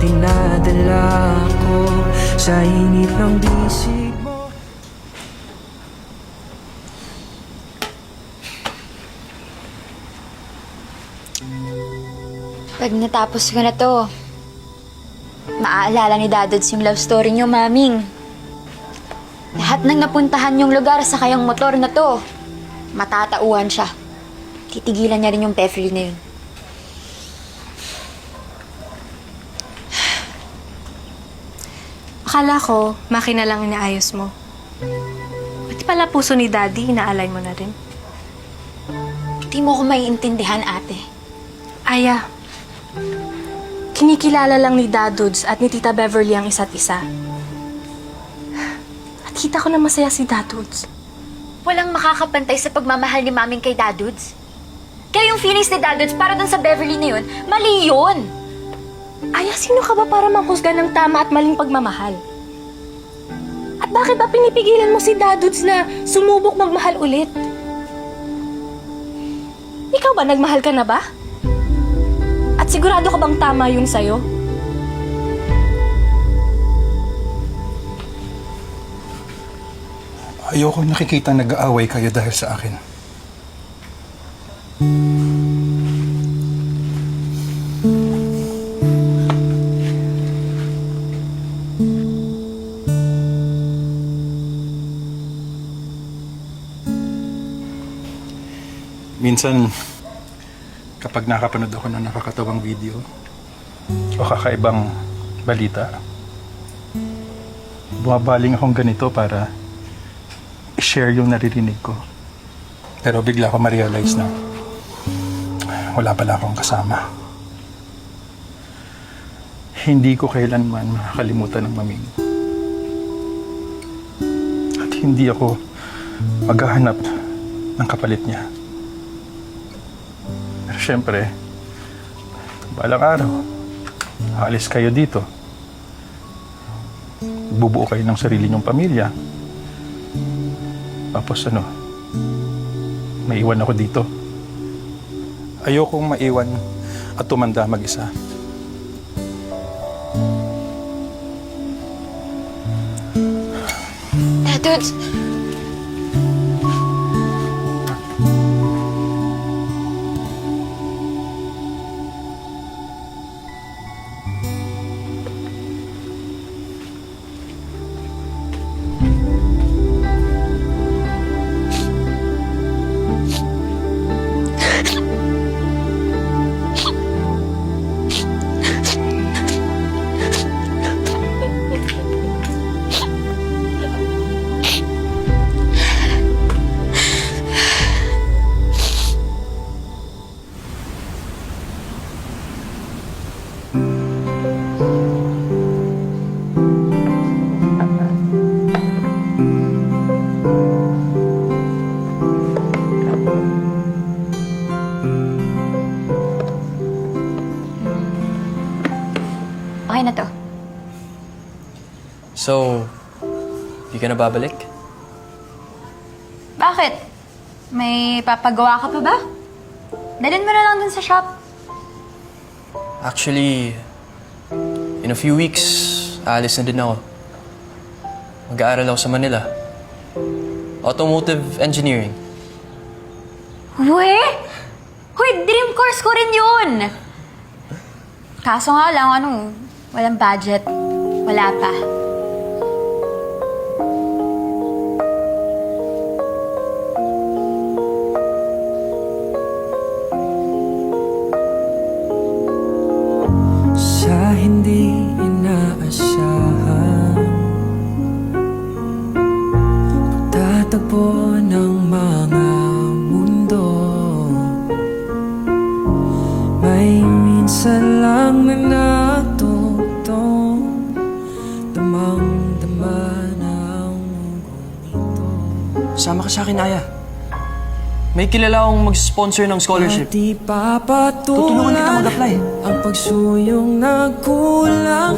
dinadala ko Sa init ng bisig mo Pag natapos ko na to, maaalala ni Dadods yung love story niyo, maming. Lahat ng napuntahan yung lugar sa kayang motor na to, matatauhan siya. Titigilan niya rin yung Beverly na yun. Akala ko, makina lang inaayos mo. Pati pala puso ni Daddy, inaalay mo na rin. Di mo ko maiintindihan, ate. Aya, kinikilala lang ni Dadudes at ni Tita Beverly ang isa't isa. At kita ko na masaya si Dadudes. Walang makakapantay sa pagmamahal ni maming kay Dadudes. Kaya yung feelings ni Dadudes para dun sa Beverly na yun, mali yun. Aya, sino ka ba para manghusga ng tama at maling pagmamahal? At bakit ba pinipigilan mo si Dadudes na sumubok magmahal ulit? Ikaw ba, nagmahal ka na ba? At sigurado ka bang tama yun sa'yo? Ayoko nakikita nag-aaway kayo dahil sa akin. Minsan, kapag nakapanood ako ng nakakatawang video o kakaibang balita, bumabaling akong ganito para i-share yung naririnig ko. Pero bigla ko ma-realize na wala pala akong kasama. Hindi ko kailanman makakalimutan ng maming. At hindi ako maghahanap ng kapalit niya. Syempre, balang araw, aalis kayo dito. Bubuo kayo ng sarili niyong pamilya. Tapos ano, maiwan ako dito. Ayokong maiwan at tumanda mag-isa. Dadudes! Okay So, di ka na babalik? Bakit? May papagawa ka pa ba? Dalhin mo na lang dun sa shop. Actually, in a few weeks, aalis na din ako. Mag-aaral ako sa Manila. Automotive Engineering. We? Hoy, dream course ko rin yun! Kaso nga lang, ano, walang budget. Wala pa. Minsan lang na natutong Damang-dama ng mugong ito Sama ka sa akin, Aya. May kilala akong mag-sponsor ng scholarship. Di Tutulungan kita papatulan mag-apply. Ang pagsuyong nagkulang